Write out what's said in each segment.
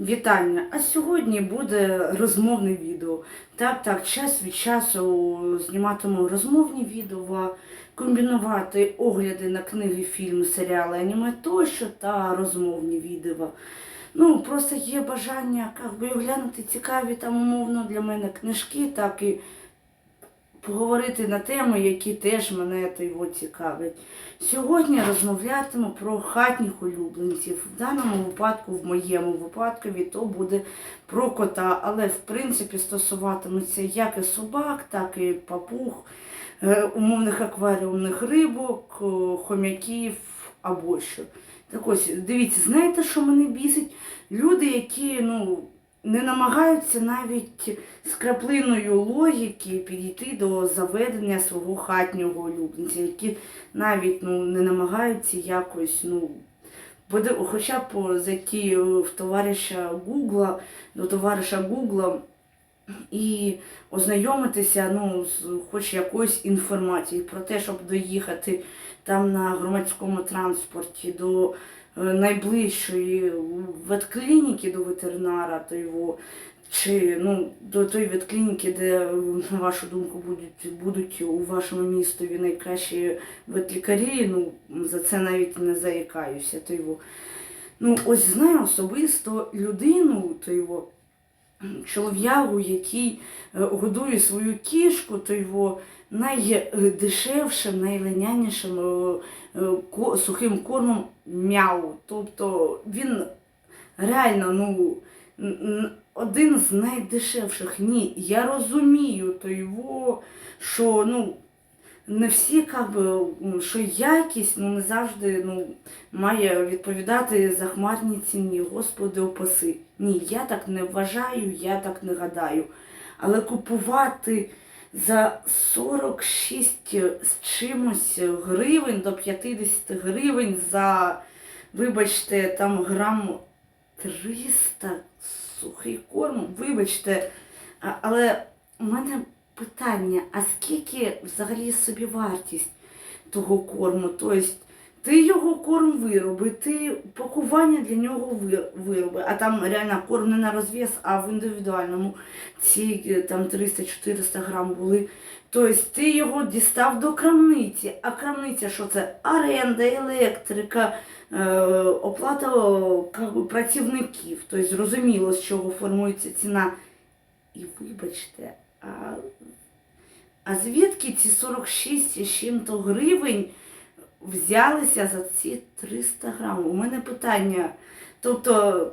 Вітання! А сьогодні буде розмовне відео. Так, так, час від часу зніматиму розмовні відео, комбінувати огляди на книги, фільми, серіали, аніме тощо та розмовні відео. Ну, просто є бажання як би, оглянути цікаві там умовно для мене книжки, так і поговорити на теми, які теж мене його цікавлять. Сьогодні розмовлятиму про хатніх улюбленців. В даному випадку, в моєму випадку, то буде про кота, але в принципі стосуватиметься як і собак, так і папуг, е, умовних акваріумних рибок, е, хомяків або що. Так ось, дивіться, знаєте, що мене бісить? Люди, які ну, не намагаються навіть з краплиною логіки підійти до заведення свого хатнього улюбленця, які навіть ну, не намагаються якось, ну, хоча б зайти в товариша Гугла, до товариша Гугла і ознайомитися ну, з хоч якоюсь інформацією про те, щоб доїхати там на громадському транспорті до найближчої ветклініки до ветеринара, то його, чи ну, до тої ветклініки, де, е, на вашу думку, будуть, будуть у вашому містові найкращі ветлікарі, ну, за це навіть не заїкаюся. То його. Ну, ось знаю особисто людину, то його чолов'ягу, який е, годує свою кішку, то його найдешевшим, найленянішим е, е, ко- сухим кормом мяу. Тобто він реально ну, один з найдешевших. Ні, я розумію то його, що ну, не всі, как би, що якість ну, не завжди ну, має відповідати захмарній ціні. Господи, опаси. Ні, я так не вважаю, я так не гадаю. Але купувати за 46 з чимось гривень до 50 гривень за, вибачте, там грам 300 сухий корм, вибачте, але у мене питання, а скільки взагалі собі вартість того корму? Тобто ти його корм вироби, ти пакування для нього вироби, а там реально корм не на розв'яз, а в індивідуальному ці е, там 300-400 грам були. Тобто ти його дістав до крамниці, а крамниця що це? Оренда, електрика, е, оплата працівників. Тобто зрозуміло, з чого формується ціна. І вибачте, а, а звідки ці 46 з чим-то гривень взялися за ці 300 грамів? У мене питання. Тобто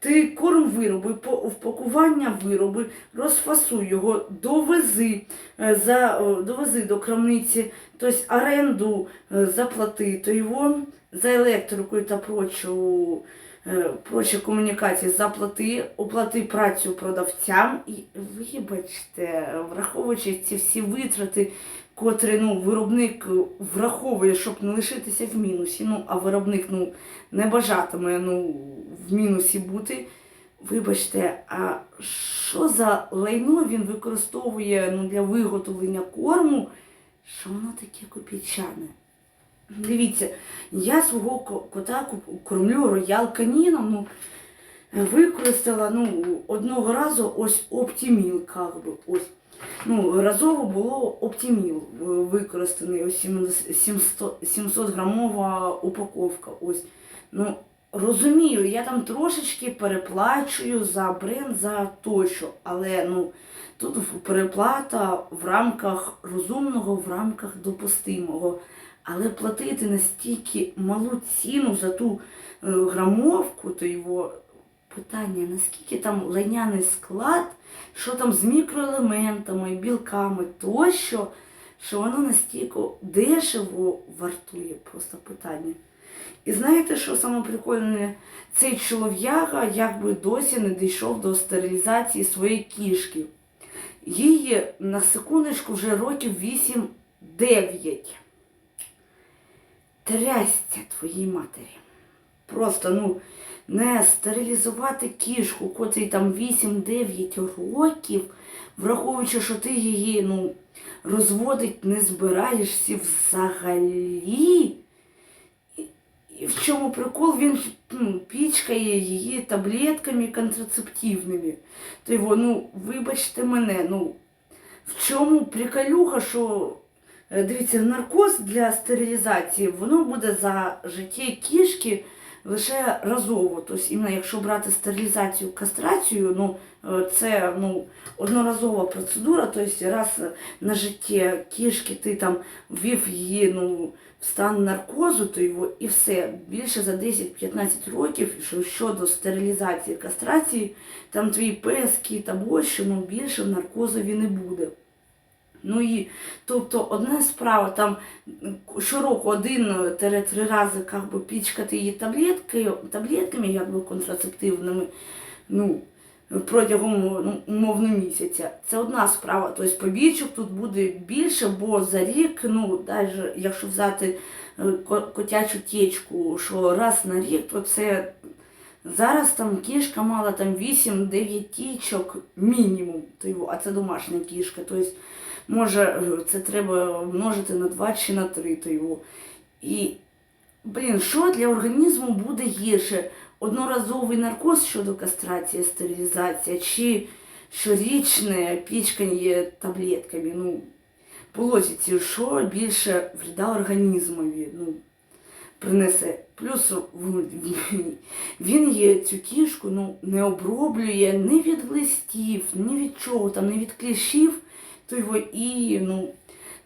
ти корм вироби, впакування вироби, розфасуй його, довези, е, за, довези до крамниці, тобто оренду е, заплати, то його за електрику та прочу, е, прочі комунікації заплати, оплати працю продавцям і вибачте, враховуючи ці всі витрати, котрі ну, виробник враховує, щоб не лишитися в мінусі. Ну, а виробник ну, не бажатиме ну, в мінусі бути. Вибачте, а що за лайно він використовує ну, для виготовлення корму, що воно таке копійчане? Дивіться, я свого кота кормлю роял каніном, ну, використала ну, одного разу ось оптіміл, как би, ось. Ну, разово було оптіміл е, використаний, ось 700, 700 грамова упаковка. Ось. Ну, розумію, я там трошечки переплачую за бренд, за тощо, але ну, тут переплата в рамках розумного, в рамках допустимого. Але платити настільки малу ціну за ту е, грамовку, то його питання, наскільки там лайняний склад, що там з мікроелементами, білками тощо, що воно настільки дешево вартує, просто питання. І знаєте, що саме? Цей чолов'яга якби досі не дійшов до стерилізації своєї кішки. Їй на секундочку вже років 8-9. Трясця твоїй матері. Просто, ну, не стерилізувати кішку, котрій там 8-9 років, враховуючи, що ти її ну, розводить не збираєшся взагалі. І, в чому прикол? Він ну, пічкає її таблетками контрацептивними. То його, ну, вибачте мене, ну, в чому приколюха, що е, дивіться, наркоз для стерилізації, воно буде за життя кішки лише разово. Тобто, іменно якщо брати стерилізацію, кастрацію, ну, е, це ну, одноразова процедура, тобто раз на життя кішки ти там ввів її ну, в стан наркозу, то його і все. Більше за 10-15 років, що щодо стерилізації, кастрації, там твій пес, кіт ну більше наркозові не буде. Ну і тобто одна справа там щороку один-три рази как би, пічкати її таблетки, таблетками, якби контрацептивними, ну, протягом ну, умовно місяця. Це одна справа. Тобто побічок тут буде більше, бо за рік, ну, навіть якщо взяти е, котячу течку, що раз на рік, то це зараз там кішка мала там 8-9 тічок мінімум, а це домашня кішка. Тобто, може, е, це треба множити на 2 чи на 3 то його. І, блін, що для організму буде гірше? Одноразовий наркоз щодо кастрації, стерилізація, чи щорічне пічкання таблетками. Ну, по що більше вреда організмові ну, принесе. Плюс він є цю кішку ну, не оброблює ні від глистів, ні від чого, там, ні від кліщів, то його і ну,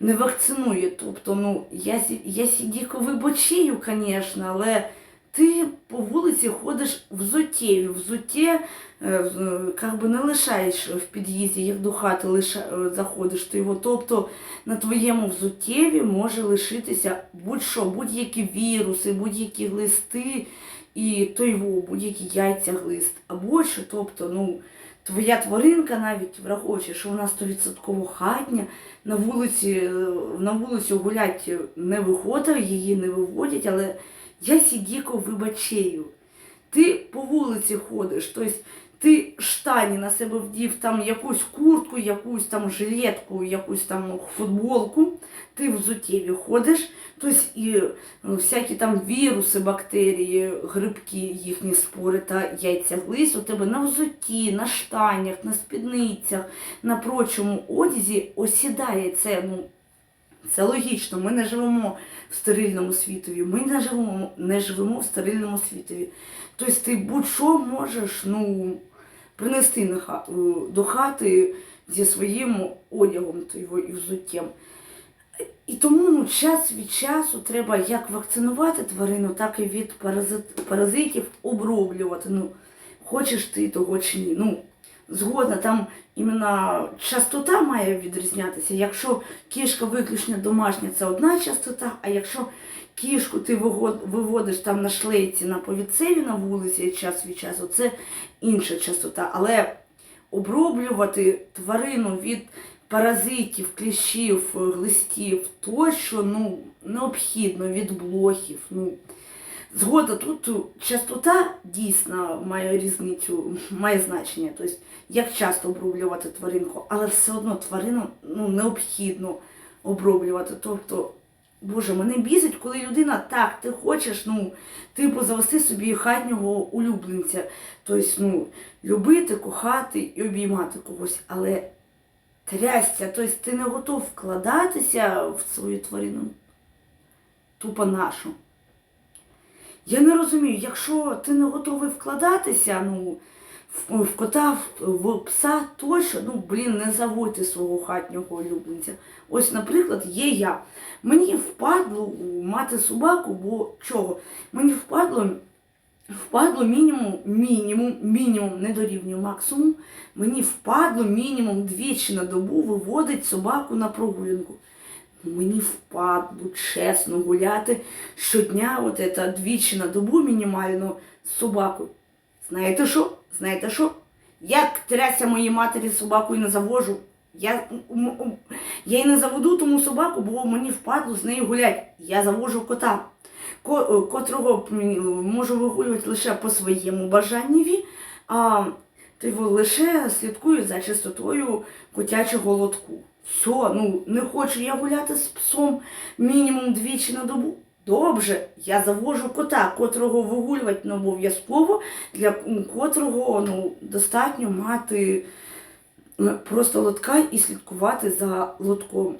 не вакцинує. Тобто, ну, я, я сідіко вибочію, звісно, але ти по вулиці ходиш в зуттєві. В зутє е, как би не лишаєш в під'їзді, як до хати лиша, е, заходиш, то його. Тобто на твоєму взуттєві може лишитися будь-що, будь-які віруси, будь-які глисти, і то його, будь-які яйця глист. Або що, тобто, ну, твоя тваринка навіть враховуючи, що вона 100% хатня, на вулиці, е, на вулицю гулять не виходить, її не виводять, але я сідіко вибачею. Ти по вулиці ходиш, тобто ти штані на себе вдів там якусь куртку, якусь там жилетку, якусь там футболку, ти в зуттєві ходиш, тобто і е, всякі там віруси, бактерії, грибки, їхні спори та яйця глис у тебе на взутті, на штанях, на спідницях, на прочому одязі осідає це. ну, це логічно, ми не живемо в стерильному світові, ми не живемо, не живемо в стерильному світові. Тобто ти будь-що можеш ну, принести до хати зі своїм одягом і взуттям. І тому ну, час від часу треба як вакцинувати тварину, так і від паразит, паразитів оброблювати. Ну, хочеш ти того чи ні. Ну, згодна, там іменно частота має відрізнятися. Якщо кішка виключно домашня, це одна частота, а якщо кішку ти виводиш там на шлейці на повідцеві на вулиці час від часу, це інша частота. Але оброблювати тварину від паразитів, кліщів, е, глистів, тощо ну, необхідно від блохів. Ну, Згода тут частота дійсно має різницю, має значення. Тобто, як часто оброблювати тваринку, але все одно тварину ну, необхідно оброблювати. Тобто, Боже, мене бісить, коли людина так, ти хочеш, ну, типу, завести собі хатнього улюбленця. Тобто, ну, любити, кохати і обіймати когось. Але трясця, тобто ти не готов вкладатися в свою тварину. Тупо нашу. Я не розумію, якщо ти не готовий вкладатися, ну, в, кота, в, в пса тощо, ну, блін, не заводьте свого хатнього улюбленця. Ось, наприклад, є я. Мені впадло мати собаку, бо чого? Мені впадло, впадло мінімум, мінімум, мінімум, не дорівнює максимум. Мені впадло мінімум двічі на добу виводить собаку на прогулянку. Мені впадло чесно гуляти щодня, от це двічі на добу мінімально з собакою. Знаєте що? Знаєте що? Як тряся моїй матері собаку і не завожу. Я, я і не заведу тому собаку, бо мені впадло з нею гулять. Я завожу кота, ко- котрого можу вигулювати лише по своєму бажаннєві, а його лише слідкую за чистотою котячого лотку. Все, ну не хочу я гуляти з псом мінімум двічі на добу. Добре, я завожу кота, котрого вигулювати не обов'язково, для котрого ну, достатньо мати е, просто лотка і слідкувати за лотком.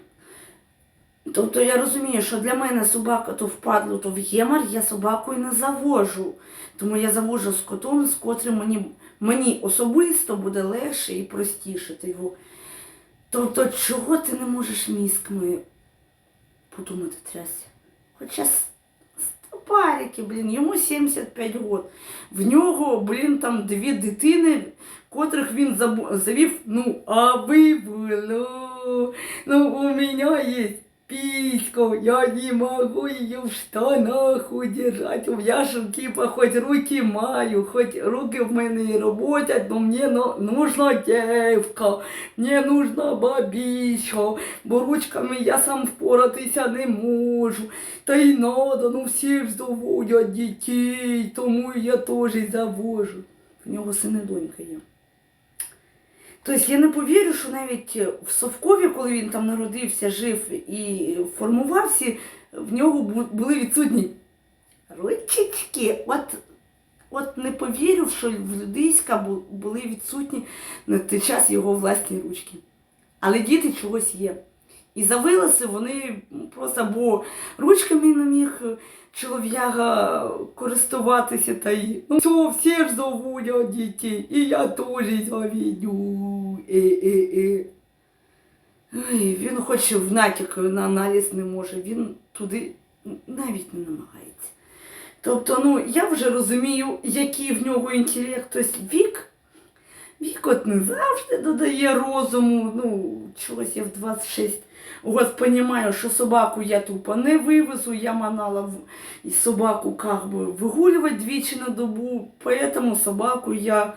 Тобто я розумію, що для мене собака то впадло, то в ємар, я собакою не завожу. Тому я завожу з котом, з котрим мені, мені особисто буде легше і простіше. Його. Тобто, чого ти не можеш мізками подумати трясся? Хоча стопарики, блін, йому 75 років. В нього, блін, там дві дитини, котрих він завів, ну, аби було. Ну, у меня есть писька, я не могу ее в штанах удержать. Меня же, типа, хоть руки маю, хоть руки в мене роботять, но мне нужна девка, мне нужна бабіща, бо ручками я сам впоратися не можу. Та й надо, ну всі ж заводять дітей, тому я теж завожу. В нього син і донька є. Тобто я не повірю, що навіть в Совкові, коли він там народився, жив і формувався, в нього були відсутні ручечки. От, от не повірю, що в Людиська були відсутні на той час його власні ручки. Але діти чогось є. І завилися вони просто, бо ручками не міг чолов'яга користуватися та й. Ну все, всі ж заводять дітей, і я теж завідю. Е, е, е. Ой, він хоч в натяк на аналіз не може, він туди навіть не намагається. Тобто, ну, я вже розумію, який в нього інтелект, тобто вік. Вік от не завжди додає розуму. Ну, чогось я в 26 от понімаю, що собаку я тупо не вивезу, я манала собаку как бы вигулювати двічі на добу, поэтому собаку я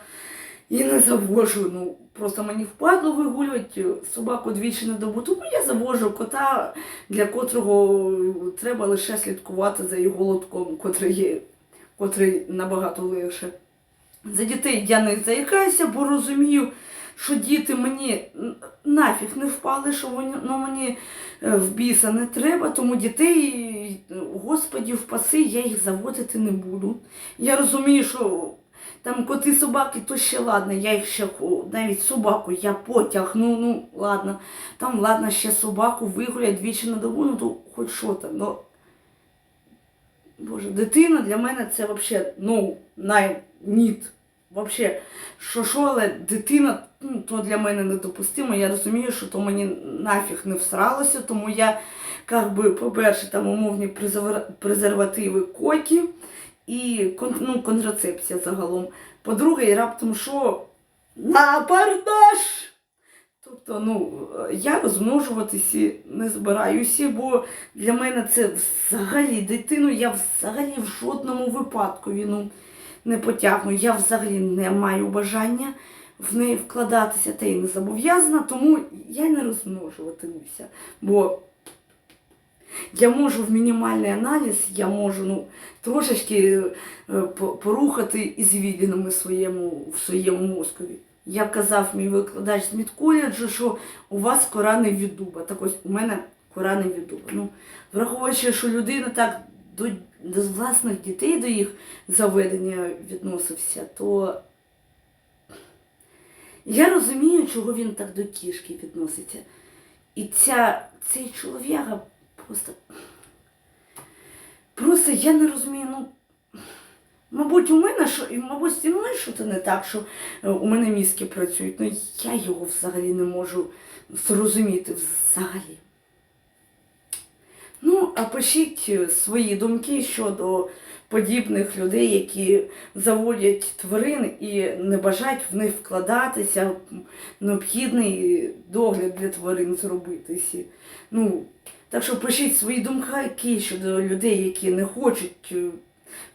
і не завожу. Ну, просто мені впадло вигулювати собаку двічі на добу, тому я завожу кота, для котрого треба лише слідкувати за його лотком, котрий є, котрий набагато легше. За дітей я не заїкаюся, бо розумію, що діти мені нафіг не впали, що вони, ну, мені е, в біса не треба, тому дітей, господі, впаси, я їх заводити не буду. Я розумію, що там коти собаки, то ще ладно, я їх ще навіть собаку я потягну, ну ладно, там ладно, ще собаку вигулять двічі на добу, ну то хоч що там. Ну, Боже, дитина для мене це взагалі no, nine, Вообще, що що, але дитина ну, то для мене недопустимо. Я розумію, що то мені нафіг не всралося, тому я, как би, по-перше, там умовні презерва- презервативи коті і ну, контрацепція загалом. По-друге, і раптом що на бардаш! Тобто, ну, я розмножуватися не збираюся, бо для мене це взагалі дитину я взагалі в жодному випадку ну, не потягну. Я взагалі не маю бажання в неї вкладатися та й не зобов'язана, тому я не розмножуватимуся. Бо я можу в мінімальний аналіз, я можу ну, трошечки е, по- порухати ізвілінами своєму, в своєму мозкові. Як казав мій викладач з медколеджу, що у вас кора не від дуба. Так ось у мене кора не від дуба. Ну, враховуючи, що людина так до, до власних дітей, до їх заведення відносився, то я розумію, чого він так до кішки відноситься. І ця, цей чолов'яга просто. Просто я не розумію, ну. Мабуть, у мене що, і, мабуть, зі мною щось не так, що е, у мене мізки працюють. Ну я його взагалі не можу зрозуміти взагалі. Ну, а пишіть е, свої думки щодо подібних людей, які заводять тварин і не бажають в них вкладатися, необхідний догляд для тварин зробитися. Ну, так що пишіть свої думки щодо людей, які не хочуть е,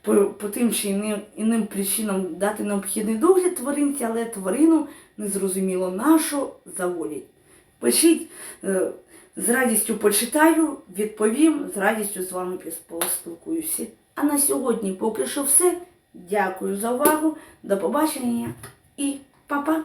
по, по тим чи іним, іним причинам дати необхідний догляд тваринці, але тварину незрозуміло на що заводять. Пишіть, е, з радістю почитаю, відповім, з радістю з вами поспілкуюся. А на сьогодні поки що все. Дякую за увагу, до побачення і па-па!